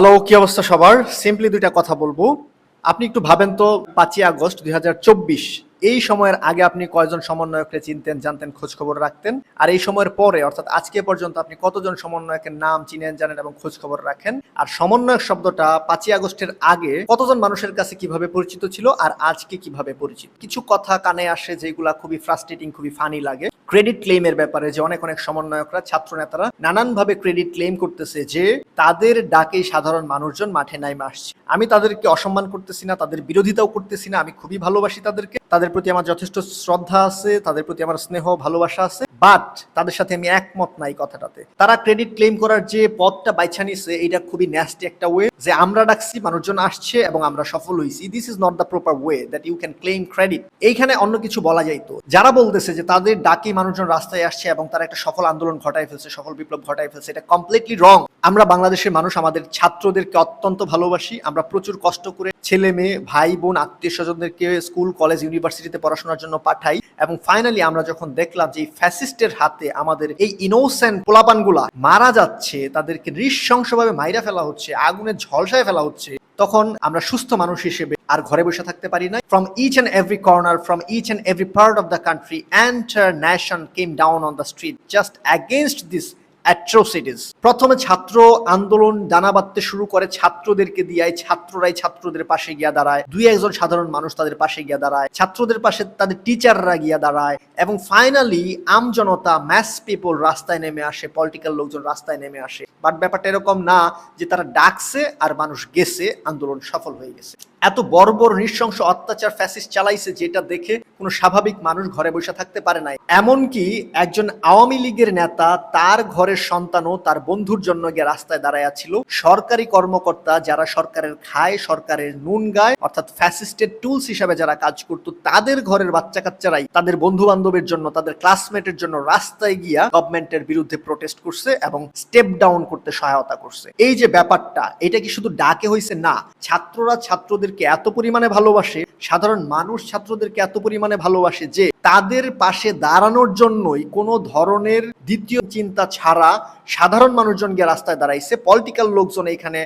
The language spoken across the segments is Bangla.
হ্যালো কি অবস্থা সবার? সিম্পলি দুইটা কথা বলব। আপনি একটু ভাবেন তো, পাঁচই আগস্ট দুই হাজার চব্বিশ এই সময়ের আগে আপনি কয়জন সমন্বয়ককে চিনতেন, জানতেন খোঁজ খবর রাখতেন? আর এই সময়ের পরে, অর্থাৎ আজকে পর্যন্ত আপনি কতজন সমন্বয়কের নাম চিনেন, জানেন এবং খোঁজ খবর রাখেন? আর সমন্বয়ক শব্দটা পাঁচই আগস্টের আগে কতজন মানুষের কাছে কীভাবে পরিচিত ছিল আর আজকে কীভাবে পরিচিত? কিছু কথা কানে আসে যেগুলা খুবই ফ্রাস্ট্রেটিং খুবই ফানি লাগে। ক্রেডিট ক্লেমের ব্যাপারে যে অনেক অনেক সমন্বয়করা ছাত্র নেতারা নানানভাবে ক্রেডিট ক্লেম করতেছে যে তাদের ডাকেই সাধারণ মানুষজন মাঠে নাইমে আসছে। আমি তাদেরকে অসম্মান করতেছি না, তাদের বিরোধিতাও করতেছি না, আমি খুবই ভালোবাসি তাদেরকে। তাদের প্রতি আমার যথেষ্ট শ্রদ্ধা আছে তাদের প্রতি আমার স্নেহ ভালোবাসা আছে। বাট তাদের সাথে আমি একমত নাই কথাটাতে। তারা ক্রেডিট ক্লেম করার যে পথটা বাইছা নিছে, এটা খুবই ন্যাস্টি একটা ওয়ে যে আমরা ডাকছি, মানুষজন আসছে এবং আমরা সফল হয়েছি this is not the proper way that you can claim credit এইখানে অন্য কিছু বলা যাইতো যারা বলতেছে যে তাদের ডাকি মানুষজন রাস্তায় আসছে এবং তারা একটা সফল আন্দোলন ঘটায় ফেলছে, সফল বিপ্লব ঘটায় ফেলছে, এটা কমপ্লিটলি রং আমরা বাংলাদেশের মানুষ, আমাদের ছাত্রদেরকে অত্যন্ত ভালোবাসি। আমরা প্রচুর কষ্ট করে ছেলে মেয়ে ভাই বোন আত্মীয় স্বজনদেরকে স্কুল কলেজ ইউনিভার্সিটিতে পড়াশোনার জন্য পাঠাই। এবং ফাইনালি আমরা যখন দেখলাম যে ফ্যাসিস্টের হাতে আমাদের এই ইনোসেন্ট পোলাপানগুলা মারা যাচ্ছে, তাদেরকে নৃশংসভাবে মাইরা ফেলা হচ্ছে আগুনে ঝলসায় ফেলা হচ্ছে, তখন আমরা সুস্থ মানুষ হিসেবে আর ঘরে বসে থাকতে পারি না from each and every corner from each and every part of the country entire nation came down on the street just against this atrocities প্রথমে ছাত্র আন্দোলন ডানা বাঁধতে শুরু করে, ছাত্রদেরকে দিয়ে ছাত্ররাই ছাত্রদের পাশে গিয়া দাঁড়ায়। দুই একজন সাধারণ মানুষ তাদের পাশে গিয়া দাঁড়ায়। ছাত্রদের পাশে তাদের টিচাররা গিয়া দাঁড়ায় এবং ফাইনালি আম জনতা ম্যাস পিপল রাস্তায় নেমে আসে পলিটিক্যাল লোকজন রাস্তায় নেমে আসে। বাট ব্যাপারটা এরকম না যে তারা ডাকছে আর মানুষ গেছে, আন্দোলন সফল হয়ে গেছে। এত বর্বর নৃশংস অত্যাচার ফ্যাসিস্ট চালাইছে যেটা দেখে কোনো স্বাভাবিক মানুষ ঘরে বসে থাকতে পারে নাই। এমনকি একজন আওয়ামী লীগের নেতা তার ঘরের সন্তানও তার বন্ধুর জন্য গিয়ে রাস্তায় দাঁড়াইয়া ছিল সরকারি কর্মকর্তা যারা সরকারের খায়, সরকারের নুন গায়, অর্থাৎ ফ্যাসিস্টের টুলস হিসাবে যারা কাজ করতো, তাদের ঘরের বাচ্চা কাচ্চারাই তাদের বন্ধু বান্ধবের জন্য, তাদের ক্লাসমেটের জন্য রাস্তায় গিয়া গভর্নমেন্টের বিরুদ্ধে প্রোটেস্ট করছে এবং স্টেপ ডাউন করতে সহায়তা করছে। এই যে ব্যাপারটা, এটা কি শুধু ডাকে হয়েছে না? ছাত্ররা ছাত্রদেরকে এত পরিমাণে ভালোবাসে সাধারণ মানুষ ছাত্রদেরকে এত পরিমাণে ভালোবাসে যে তাদের পাশে দাঁড়ানোর জন্যই কোনো ধরনের দ্বিতীয় চিন্তা ছাড়া সাধারণ মানুষজন গিয়ে রাস্তায় দাঁড়াইছে। পলিটিক্যাল লোকজন এখানে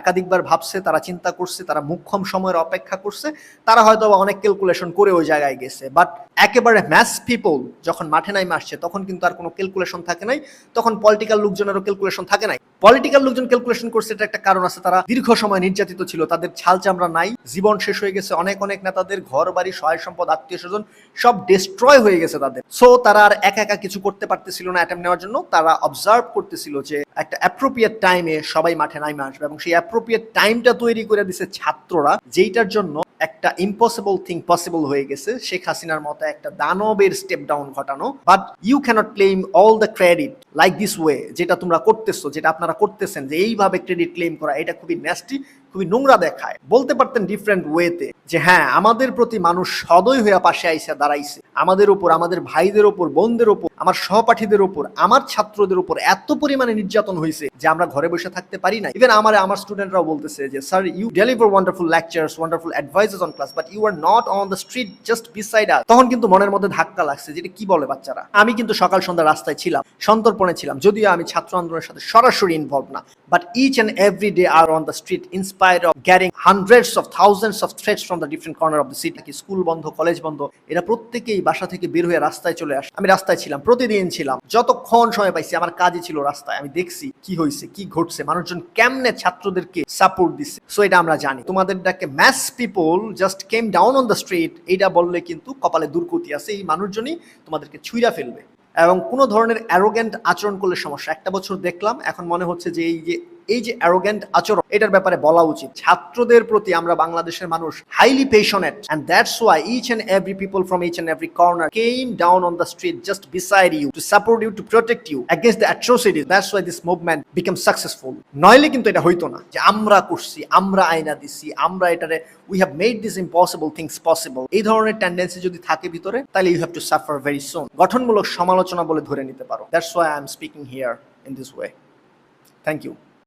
একাধিকবার ভাবছে, তারা চিন্তা করছে, তারা মুখ্যম সময়ের অপেক্ষা করছে। তারা হয়তো অনেক ক্যালকুলেশন করে ওই জায়গায় গেছে। বাট একেবারে ম্যাস পিপল যখন মাঠে নাইমে আসছে, তখন কিন্তু আর কোনো ক্যালকুলেশন থাকে নাই। তখন পলিটিক্যাল লোকজনেরও ক্যালকুলেশন থাকে নাই। পলিটিক্যাল লোকজন ক্যালকুলেশন করছে, এটা একটা কারণ আছে। তারা দীর্ঘ সময় নির্যাতিত ছিল, তাদের ছাল চামড়া নাই। জীবন শেষ হয়ে গেছে। অনেক অনেক নেতাদের ঘর বাড়ি সহায় সম্পদ আত্মীয় স্বজন সব ডিস্ট্রয় হয়ে গেছে তাদের। সো তারা আর একা একা কিছু করতে পারতেছিল না অ্যাটেম্প নেওয়ার জন্য। তারা অবজার্ভ করতেছিল যে একটা অ্যাপ্রোপ্রিয়েট টাইমে সবাই মাঠে নাইমে আসবে এবং সেই অ্যাপ্রোপ্রিয়েট টাইমটা তৈরি করে দিছে ছাত্ররা, যেইটার জন্য একটা ইম্পসিবল থিং পসিবল হয়ে গেছে। শেখ হাসিনার মতো একটা দানবের স্টেপ ডাউন ঘটানো। But you cannot claim all the credit like this way যেটা তোমরা করতেছো, যেটা আপনারা করতেছেন, যে এইভাবে ক্রেডিট ক্লেম করা, এটা খুবই ন্যাস্টি খুবই নোংরা দেখায়। বলতে পারতেন ডিফারেন্ট ওয়েতে যে হ্যাঁ আমাদের প্রতি মানুষ সদয় হয়ে পাশে আইসা দাঁড়াইছে। আমাদের উপর, আমাদের ভাইদের উপর, বোনদের উপর আমার সহপাঠীদের উপর, আমার ছাত্রদের উপর এত পরিমাণে নির্যাতন হয়েছে যে আমরা ঘরে বসে থাকতে পারি না। ইভেন আমার আমার স্টুডেন্টরাও বলতেছে যে sir you deliver wonderful lectures wonderful advices on class but you are not on the street just beside us তখন কিন্তু মনের মধ্যে ধাক্কা লাগছে যেটা কি বলে বাচ্চারা? আমি কিন্তু সকাল সন্ধ্যা রাস্তায় ছিলাম, সন্তর্পণে ছিলাম, যদিও আমি ছাত্র আন্দোলনের সাথে সরাসরি ইনভলভ না। But each and every day are on the street inspire of গ্যারিং hundreds of thousands of threads from the different corner of the city school বন্ধ কলেজ বন্ধ, এরা প্রত্যেকেই বাসা থেকে বের হয়ে রাস্তায় চলে আসে। আমি রাস্তায় ছিলাম প্রতিদিন ছিলাম। যতক্ষণ সময় পাইছি, আমার কাজে ছিল রাস্তায়। আমি দেখছি কি হয়েছে কি ঘটছে, মানুষজন কেমনে ছাত্রদেরকে সাপোর্ট দিচ্ছে সো এটা আমরা জানি। তোমাদের ডাকে mass people just came down on the street এইটা বললে কিন্তু কপালে দুর্গতি আছে। এই মানুষজনই তোমাদেরকে ছুঁড়া ফেলবে। এবং কোনো ধরনের অ্যারোগ্যান্ট আচরণ করলে সমস্যা। একটা বছর দেখলাম, এখন মনে হচ্ছে যে এই যে এই যে অ্যারোগ্যান্ট আচরণ, এটার ব্যাপারে বলা উচিত। ছাত্রদের প্রতি আমরা বাংলাদেশের মানুষ highly passionate and that's why each and every people from each and every corner came down on the street just beside you to support you to protect you against the atrocity that's why this movement become successful নইলে কিন্তু এটা হইতো না যে আমরা করছি, আমরা আয়না দিছি, আমরা এটারে we have made this impossible things possible এই ধরনের টেন্ডেন্সি যদি থাকে ভিতরে তাহলে you have to suffer very soon গঠনমূলক সমালোচনা বলে ধরে নিতে পারো। That's why I am speaking here in this way thank you